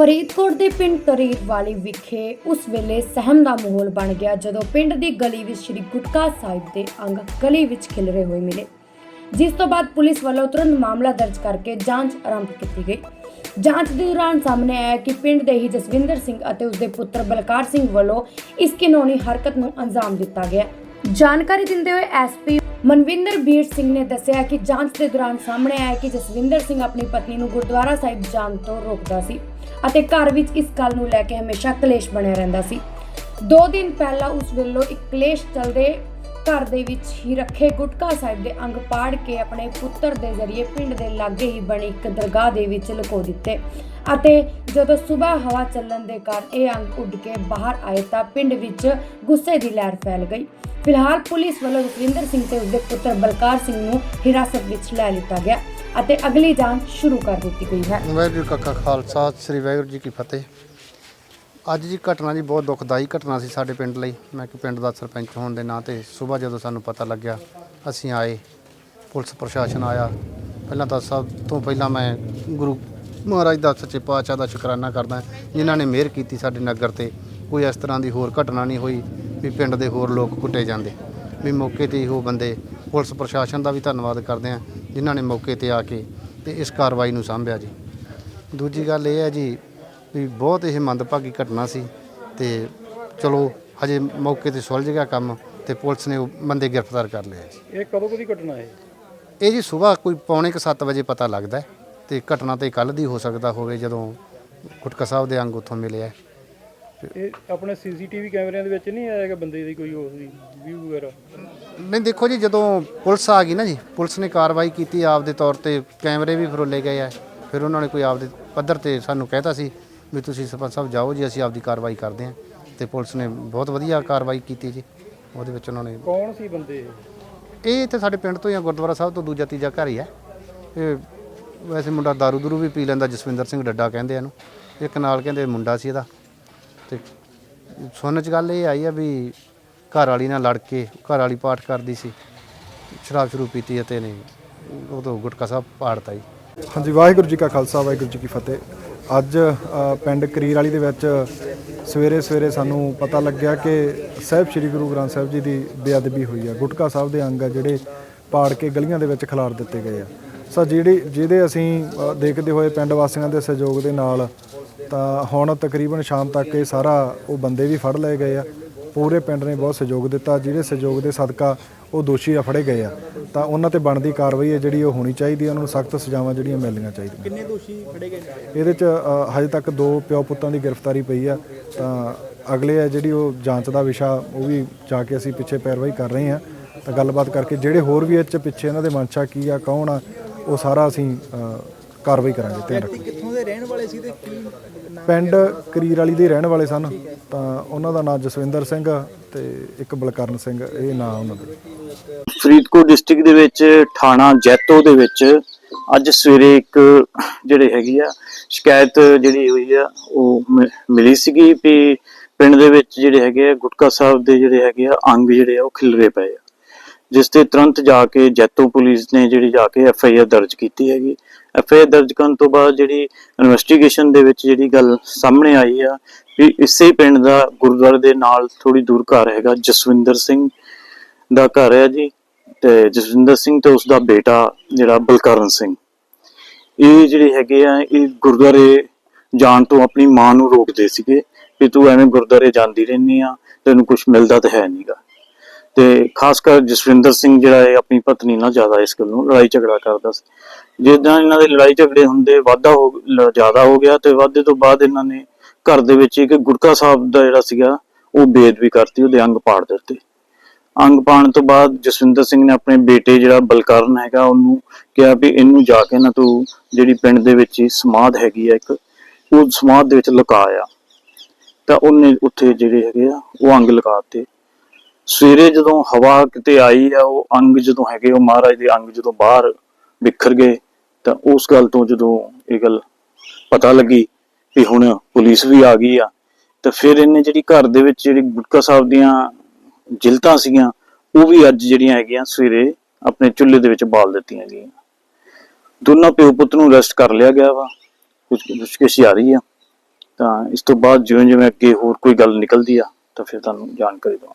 ਫਰੀਦਕੋਟ ਦੇ ਪਿੰਡ ਤਰੀਰ ਵਾਲੀ ਵਿਖੇ ਉਸ ਵੇਲੇ ਸਹਿਮ ਦਾ ਮਾਹੌਲ ਬਣ ਗਿਆ ਜਦੋਂ ਪਿੰਡ ਦੀ ਗਲੀ ਵਿੱਚ ਸ੍ਰੀ ਗੁਟਕਾ ਸਾਹਿਬ ਦੇ ਅੰਗ ਗਲੀ ਵਿੱਚ ਖਿਲਰੇ ਹੋਏ ਮਿਲੇ, ਜਿਸ ਤੋਂ ਬਾਅਦ ਪੁਲਿਸ ਵੱਲੋਂ ਤੁਰੰਤ ਮਾਮਲਾ ਦਰਜ ਕਰਕੇ ਜਾਂਚ ਆਰੰਭ ਕੀਤੀ ਗਈ। ਜਾਂਚ ਦੇ ਦੌਰਾਨ ਸਾਹਮਣੇ ਆਇਆ ਕਿ ਪਿੰਡ ਦੇ ਹੀ ਜਸਵਿੰਦਰ ਸਿੰਘ ਅਤੇ ਉਸਦੇ ਪੁੱਤਰ ਬਲਕਾਰ ਸਿੰਘ ਵੱਲੋਂ ਇਸ ਕਾਨੂੰਨੀ ਹਰਕਤ ਨੂੰ ਅੰਜਾਮ ਦਿੱਤਾ ਗਿਆ। ਜਾਣਕਾਰੀ ਦਿੰਦੇ ਹੋਏ ਐਸਪੀ ਮਨਵਿੰਦਰ ਬੀਰ ਸਿੰਘ ਨੇ ਦੱਸਿਆ ਕਿ ਜਾਂਚ ਦੇ ਦੌਰਾਨ ਸਾਹਮਣੇ ਆਇਆ ਕਿ ਜਸਵਿੰਦਰ ਸਿੰਘ ਆਪਣੀ ਪਤਨੀ ਨੂੰ ਗੁਰਦੁਆਰਾ ਸਾਹਿਬ ਜਾਣ ਤੋਂ ਰੋਕਦਾ ਸੀ। ਅਤੇ ਘਰ ਵਿੱਚ ਇਸ ਗੱਲ ਨੂੰ ਲੈ ਕੇ ਹਮੇਸ਼ਾ ਕਲੇਸ਼ ਬਣਿਆ ਰਹਿੰਦਾ ਸੀ। ਦੋ ਦਿਨ ਪਹਿਲਾਂ ਉਸ ਵੱਲੋਂ ਇੱਕ ਕਲੇਸ਼ ਚੱਲਦੇ ਘਰ ਦੇ ਵਿੱਚ ਹੀ ਰੱਖੇ ਗੁਟਕਾ ਸਾਹਿਬ ਦੇ ਅੰਗ ਪਾੜ ਕੇ ਆਪਣੇ ਪੁੱਤਰ ਦੇ ਜ਼ਰੀਏ ਪਿੰਡ ਦੇ ਲਾਗੇ ਹੀ ਬਣੀ ਇੱਕ ਦਰਗਾਹ ਦੇ ਵਿੱਚ ਲੁਕੋ ਦਿੱਤੇ ਅਤੇ ਜਦੋਂ ਸਵੇਰ ਹਵਾ ਚੱਲਣ ਦੇ ਕਾਰਨ ਇਹ ਅੰਗ ਉੱਡ ਕੇ ਬਾਹਰ ਆਏ ਤਾਂ ਪਿੰਡ ਵਿੱਚ ਗੁੱਸੇ ਦੀ ਲਹਿਰ ਫੈਲ ਗਈ। ਫਿਲਹਾਲ ਪੁਲਿਸ ਵੱਲੋਂ ਜਸਵਿੰਦਰ ਸਿੰਘ ਤੇ ਉਸਦੇ ਪੁੱਤਰ ਬਲਕਾਰ ਸਿੰਘ ਨੂੰ ਹਿਰਾਸਤ ਵਿੱਚ ਲੈ ਲਿੱਤਾ ਗਿਆ। ਅਤੇ ਅਗਲੀ ਜਾਂਚ ਸ਼ੁਰੂ ਕਰ ਦਿੱਤੀ ਗਈ ਹੈ। ਵਾਹਿਗੁਰੂ ਕਾ ਕਾ ਖਾਲਸਾ ਸ੍ਰੀ ਵਾਹਿਗੁਰੂ ਜੀ ਕੀ ਫਤਿਹ। ਅੱਜ ਜੀ ਘਟਨਾ ਜੀ ਬਹੁਤ ਦੁਖਦਾਈ ਘਟਨਾ ਸੀ ਸਾਡੇ ਪਿੰਡ ਲਈ। ਮੈਂ ਕਿ ਪਿੰਡ ਦਾ ਸਰਪੰਚ ਹੋਣ ਦੇ ਨਾਂ ਤੇ ਸਵੇਰ ਜਦੋਂ ਸਾਨੂੰ ਪਤਾ ਲੱਗਿਆ, ਅਸੀਂ ਆਏ, ਪੁਲਿਸ ਪ੍ਰਸ਼ਾਸਨ ਆਇਆ। ਪਹਿਲਾਂ ਤਾਂ ਸਭ ਤੋਂ ਪਹਿਲਾਂ ਮੈਂ ਗੁਰੂ ਮਹਾਰਾਜ ਦਾ ਸੱਚੇ ਪਾਤਸ਼ਾਹ ਦਾ ਸ਼ੁਕਰਾਨਾ ਕਰਦਾ, ਜਿਨ੍ਹਾਂ ਨੇ ਮਿਹਰ ਕੀਤੀ ਸਾਡੇ ਨਗਰ ਤੇ। ਕੋਈ ਇਸ ਤਰ੍ਹਾਂ ਦੀ ਹੋਰ ਘਟਨਾ ਨਹੀਂ ਹੋਈ ਵੀ ਪਿੰਡ ਦੇ ਹੋਰ ਲੋਕ ਕੁੱਟੇ ਜਾਂਦੇ। ਵੀ ਮੌਕੇ ਤੇ ਹੀ ਉਹ ਬੰਦੇ, ਪੁਲਿਸ ਪ੍ਰਸ਼ਾਸਨ ਦਾ ਵੀ ਧੰਨਵਾਦ ਕਰਦੇ ਆ ਜਿਨ੍ਹਾਂ ਨੇ ਮੌਕੇ ਤੇ ਆ ਕੇ ਤੇ ਇਸ ਕਾਰਵਾਈ ਨੂੰ ਸੰਭਿਆ ਜੀ। ਦੂਜੀ ਗੱਲ ਇਹ ਹੈ ਜੀ ਵੀ ਬਹੁਤ ਇਹ ਮੰਦਭਾਗੀ ਘਟਨਾ ਸੀ ਤੇ ਚਲੋ ਹਜੇ ਮੌਕੇ ਤੇ ਸੁਲਝ ਗਿਆ ਕੰਮ ਤੇ ਪੁਲਿਸ ਨੇ ਉਹ ਬੰਦੇ ਗ੍ਰਿਫਤਾਰ ਕਰ ਲਿਆ ਜੀ। ਇਹ ਕਦੋਂ ਕਦੀ ਘਟਨਾ ਹੈ? ਇਹ ਜੀ ਸਵੇਰ ਕੋਈ ਪੌਣੇ ਕੁ ਸੱਤ ਵਜੇ ਪਤਾ ਲੱਗਦਾ ਹੈ ਤੇ ਘਟਨਾ ਤੇ ਕੱਲ ਦੀ ਹੋ ਸਕਦਾ ਹੋਵੇ ਜਦੋਂ ਗੁਟਕਾ ਸਾਹਿਬ ਦੇ ਅੰਗ ਉੱਥੋਂ ਮਿਲਿਆ ਹੈ। ਇਹ ਆਪਣੇ ਸੀਸੀਟੀਵੀ ਕੈਮਰਿਆਂ ਦੇ ਵਿੱਚ ਨਹੀਂ ਆਇਆ ਕਿ ਬੰਦੇ ਦੀ ਕੋਈ ਉਸ ਦੀ ਵਿਊ ਵਗੈਰਾ? ਨਹੀਂ ਦੇਖੋ ਜੀ ਜਦੋਂ ਪੁਲਿਸ ਆ ਗਈ ਨਾ ਜੀ ਪੁਲਿਸ ਨੇ ਕਾਰਵਾਈ ਕੀਤੀ ਆਪਦੇ ਤੌਰ ਤੇ ਕੈਮਰੇ ਵੀ ਫਰੋਲੇ ਗਏ ਆ। ਫਿਰ ਉਹਨਾਂ ਨੇ ਕੋਈ ਆਪਦੇ ਪੱਧਰ ਤੇ ਸਾਨੂੰ ਕਹਿਤਾ ਸੀ ਵੀ ਤੁਸੀਂ ਸਰਪੰਚ ਸਾਹਿਬ ਜਾਓ ਜੀ ਅਸੀਂ ਆਪਦੀ ਕਾਰਵਾਈ ਕਰਦੇ ਹਾਂ। ਤੇ ਪੁਲਿਸ ਨੇ ਬਹੁਤ ਵਧੀਆ ਕਾਰਵਾਈ ਕੀਤੀ ਜੀ। ਉਹਦੇ ਵਿੱਚ ਉਹਨਾਂ ਨੇ ਕੌਣ ਸੀ ਬੰਦੇ? ਇਹ? ਇੱਥੇ ਸਾਡੇ ਪਿੰਡ ਤੋਂ ਜਾਂ ਗੁਰਦੁਆਰਾ ਸਾਹਿਬ ਤੋਂ ਦੂਜਾ ਤੀਜਾ ਘਰ ਹੀ ਹੈ ਇਹ ਵੈਸੇ ਮੁੰਡਾ ਦਾਰੂ ਦੂਰੂ ਵੀ ਪੀ ਲੈਂਦਾ ਜਸਵਿੰਦਰ ਸਿੰਘ ਡੱਡਾ ਕਹਿੰਦੇ ਇਹਨੂੰ। ਇੱਕ ਨਾਲ ਕਹਿੰਦੇ ਮੁੰਡਾ ਸੀ ਇਹਦਾ। ਤੇ ਸੁਣਨ ਚ ਗੱਲ ਇਹ ਆਈ ਆ ਵੀ ਘਰ ਵਾਲੀ ਨਾਲ ਲੜ ਕੇ ਘਰ ਵਾਲੀ ਪਾਠ ਕਰਦੀ ਸੀ। ਸ਼ਰਾਬ ਸ਼ੁਰੂ ਪੀਤੀ ਅਤੇ ਨੇ ਉਦੋਂ ਗੁਟਕਾ ਸਾਹਿਬ ਪਾੜਤਾ ਜੀ। ਹਾਂਜੀ, ਵਾਹਿਗੁਰੂ ਜੀ ਕਾ ਖਾਲਸਾ, ਵਾਹਿਗੁਰੂ ਜੀ ਕੀ ਫਤਿਹ। ਅੱਜ ਪਿੰਡ ਕਰੀਰ ਵਾਲੀ ਦੇ ਵਿੱਚ ਸਵੇਰੇ ਸਵੇਰੇ ਸਾਨੂੰ ਪਤਾ ਲੱਗਿਆ ਕਿ ਸਾਹਿਬ ਸ੍ਰੀ ਗੁਰੂ ਗ੍ਰੰਥ ਸਾਹਿਬ ਜੀ ਦੀ ਬੇਅਦਬੀ ਹੋਈ ਆ। ਗੁਟਕਾ ਸਾਹਿਬ ਦੇ ਅੰਗ ਆ ਜਿਹੜੇ ਪਾੜ ਕੇ ਗਲੀਆਂ ਦੇ ਵਿੱਚ ਖਿਲਾਰ ਦਿੱਤੇ ਗਏ ਆ। ਸੋ ਜਿਹੜੀ, ਜਿਹਦੇ ਅਸੀਂ ਦੇਖਦੇ ਹੋਏ ਪਿੰਡ ਵਾਸੀਆਂ ਦੇ ਸਹਿਯੋਗ ਦੇ ਨਾਲ ਤਾਂ ਹੁਣ ਤਕਰੀਬਨ ਸ਼ਾਮ ਤੱਕ ਇਹ ਸਾਰਾ ਉਹ ਬੰਦੇ ਵੀ ਫੜ ਲਏ ਗਏ ਆ। ਪੂਰੇ ਪਿੰਡ ਨੇ ਬਹੁਤ ਸਹਿਯੋਗ ਦਿੱਤਾ। ਜਿਹੜੇ ਸਹਿਯੋਗ ਦੇ ਸਦਕਾ ਉਹ ਦੋਸ਼ੀ ਆ ਫੜੇ ਗਏ ਆ। ਤਾਂ ਉਹਨਾਂ ਤੇ ਬਣਦੀ ਕਾਰਵਾਈ ਹੈ ਜਿਹੜੀ ਉਹ ਹੋਣੀ ਚਾਹੀਦੀ ਹੈ। ਉਹਨਾਂ ਨੂੰ ਸਖਤ ਸਜ਼ਾਵਾਂ ਜਿਹੜੀਆਂ ਮਿਲਣੀਆਂ ਚਾਹੀਦੀਆਂ। ਕਿੰਨੇ ਦੋਸ਼ੀ ਫੜੇ ਗਏ ਇਹਦੇ ਚ ਅ, ਹਜੇ ਤੱਕ ਦੋ ਪਿਓ ਪੁੱਤਾਂ ਦੀ ਗ੍ਰਿਫਤਾਰੀ ਪਈ ਆ। ਤਾਂ ਅਗਲੇ ਆ ਜਿਹੜੀ ਉਹ ਜਾਂਚ ਦਾ ਵਿਸ਼ਾ ਉਹ ਵੀ ਜਾ ਕੇ ਅਸੀਂ ਪਿੱਛੇ ਪੈਰਵਾਈ ਕਰ ਰਹੇ ਆ। ਤਾਂ ਗੱਲਬਾਤ ਕਰਕੇ ਜਿਹੜੇ ਹੋਰ ਵੀ ਇਹ ਚ ਪਿੱਛੇ ਇਹਨਾਂ ਦੇ ਮਨਸ਼ਾ ਕੀ ਆ ਕੌਣ ਆ ਉਹ ਸਾਰਾ ਅਸੀਂ ਅ, ਕਾਰਵਾਈ ਕਰਾਂਗੇ ਧਿਆਨ ਕਿੱਥੋਂ ਦੇ ਰਹਿਣ ਵਾਲੇ ਸੀ ਤੇ ਕੀ ਪਿੰਡ ਕਰੀਰ ਵਾਲੀ ਦੇ ਰਹਿਣ ਵਾਲੇ ਸਨ ਤਾਂ ਉਹਨਾਂ ਦਾ ਨਾਮ ਜਸਵਿੰਦਰ ਸਿੰਘ ਤੇ ਇੱਕ ਬਲਕਰਨ ਸਿੰਘ ਇਹ ਨਾਂ ਉਹਨਾਂ ਦੇ। ਫਰੀਦਕੋਟ ਡਿਸਟ੍ਰਿਕਟ ਦੇ ਵਿੱਚ ਥਾਣਾ ਜੈਤੋ ਦੇ ਵਿੱਚ ਅੱਜ ਸਵੇਰੇ ਇੱਕ ਜਿਹੜੇ ਹੈਗੀ ਆ ਸ਼ਿਕਾਇਤ ਜਿਹੜੀ ਹੋਈ ਆ ਉਹ ਮਿਲੀ ਸੀਗੀ ਵੀ ਪਿੰਡ ਦੇ ਵਿੱਚ ਜਿਹੜੇ ਹੈਗੇ ਆ ਗੁਟਕਾ ਸਾਹਿਬ ਦੇ ਜਿਹੜੇ ਹੈਗੇ ਆ ਅੰਗ ਜਿਹੜੇ ਆ ਉਹ ਖਿਲਰੇ ਪਏ ਆ। ਜਿਸ ਤੇ ਤੁਰੰਤ ਜਾ ਕੇ ਜੈਤੋ ਪੁਲਿਸ ਨੇ ਜਿਹੜੀ ਜਾ ਕੇ ਐਫ ਆਈ ਆਰ ਦਰਜ ਕੀਤੀ ਹੈਗੀ। ਐਫ ਆਈ ਆਰ ਦਰਜ ਕਰਨ ਤੋਂ ਬਾਅਦ ਜਿਹੜੀ ਇਨਵੈਸਟੀਗੇਸ਼ਨ ਦੇ ਵਿੱਚ ਜਿਹੜੀ ਗੱਲ ਸਾਹਮਣੇ ਆਈ ਆ, ਵੀ ਇਸੇ ਪਿੰਡ ਦਾ ਗੁਰਦੁਆਰੇ ਦੇ ਨਾਲ ਥੋੜੀ ਦੂਰ ਘਰ ਹੈਗਾ, ਜਸਵਿੰਦਰ ਸਿੰਘ ਦਾ ਘਰ ਹੈ ਜੀ। ਤੇ ਜਸਵਿੰਦਰ ਸਿੰਘ ਤੇ ਉਸ ਦਾ ਬੇਟਾ ਜਿਹੜਾ ਬਲਕਰਨ ਸਿੰਘ। ਇਹ ਜਿਹੜੇ ਹੈਗੇ ਆ, ਇਹ ਗੁਰਦੁਆਰੇ ਜਾਣ ਤੋਂ ਆਪਣੀ ਮਾਂ ਨੂੰ ਰੋਕਦੇ ਸੀਗੇ, ਵੀ ਤੂੰ ਐਵੇਂ ਗੁਰਦੁਆਰੇ ਜਾਂਦੀ ਰਹਿੰਦੀ ਆ, ਤੈਨੂੰ ਕੁਝ ਮਿਲਦਾ ਤਾਂ ਹੈ ਨਹੀਂਗਾ ਤੇ ਖਾਸ ਕਰ ਜਸਵਿੰਦਰ ਸਿੰਘ ਜਿਹੜਾ ਹੈ ਆਪਣੀ ਪਤਨੀ ਨਾਲ ਜ਼ਿਆਦਾ ਇਸ ਗੱਲ ਨੂੰ ਲੜਾਈ ਝਗੜਾ ਕਰਦਾ ਸੀ। ਜਿੱਦਾਂ ਇਹਨਾਂ ਦੇ ਲੜਾਈ ਝਗੜੇ ਹੁੰਦੇ ਵਾਧਾ ਹੋ ਜ਼ਿਆਦਾ ਹੋ ਗਿਆ ਤੇ ਵਾਧੇ ਤੋਂ ਬਾਅਦ ਇਹਨਾਂ ਨੇ ਘਰ ਦੇ ਵਿੱਚ ਇੱਕ ਗੁਰਕਾ ਸਾਹਿਬ ਦਾ ਜਿਹੜਾ ਸੀਗਾ, ਉਹ ਬੇਦ ਵੀ ਕਰਤੀ, ਉਹਦੇ ਅੰਗ ਪਾੜ ਦਿੱਤੇ। ਅੰਗ ਪਾਣ ਤੋਂ ਬਾਅਦ ਜਸਵਿੰਦਰ ਸਿੰਘ ਨੇ ਆਪਣੇ ਬੇਟੇ ਜਿਹੜਾ ਬਲਕਰਨ ਹੈਗਾ, ਉਹਨੂੰ ਕਿਹਾ ਵੀ ਇਹਨੂੰ ਜਾ ਕੇ ਨਾ ਤੂੰ ਜਿਹੜੀ ਪਿੰਡ ਦੇ ਵਿੱਚ ਸਮਾਧ ਹੈਗੀ ਆ ਇੱਕ, ਉਹ ਸਮਾਧ ਦੇ ਵਿੱਚ ਲੁਕਾ ਆ। ਤਾਂ ਉਹਨੇ ਉੱਥੇ ਜਿਹੜੇ ਹੈਗੇ ਆ, ਉਹ ਅੰਗ ਲਗਾਤੇ ਸਵੇਰੇ ਜਦੋਂ ਹਵਾ ਕਿਤੇ ਆਈ ਆ, ਉਹ ਅੰਗ ਜਦੋਂ ਹੈਗੇ, ਉਹ ਮਹਾਰਾਜ ਦੇ ਅੰਗ ਜਦੋਂ ਬਾਹਰ ਬਿਖਰ ਗਏ, ਤਾਂ ਉਸ ਗੱਲ ਤੋਂ ਜਦੋਂ ਇਹ ਗੱਲ ਪਤਾ ਲੱਗੀ ਵੀ ਹੁਣ ਪੁਲਿਸ ਵੀ ਆ ਗਈ ਆ, ਤਾਂ ਫਿਰ ਇਹਨੇ ਜਿਹੜੀ ਘਰ ਦੇ ਵਿੱਚ ਜਿਹੜੀ ਗੁਟਕਾ ਸਾਹਿਬ ਦੀਆਂ ਜਿਲਤਾਂ ਸੀਗੀਆਂ, ਉਹ ਵੀ ਅੱਜ ਜਿਹੜੀਆਂ ਹੈਗੀਆਂ ਸਵੇਰੇ ਆਪਣੇ ਚੁੱਲ੍ਹੇ ਦੇ ਵਿੱਚ ਬਾਲ ਦਿੱਤੀਆਂ ਗਈਆਂ। ਦੋਨਾਂ ਪਿਓ ਪੁੱਤ ਨੂੰ ਅਰੈਸਟ ਕਰ ਲਿਆ ਗਿਆ ਵਾ ਕੁਝ ਪੁੱਛਗਿੱਛ ਜਾਰੀ ਆ। ਤਾਂ ਇਸ ਤੋਂ ਬਾਅਦ ਜਿਵੇਂ ਜਿਵੇਂ ਅੱਗੇ ਹੋਰ ਕੋਈ ਗੱਲ ਨਿਕਲਦੀ ਆ, ਤਾਂ ਫਿਰ ਤੁਹਾਨੂੰ ਜਾਣਕਾਰੀ ਦਵਾਂ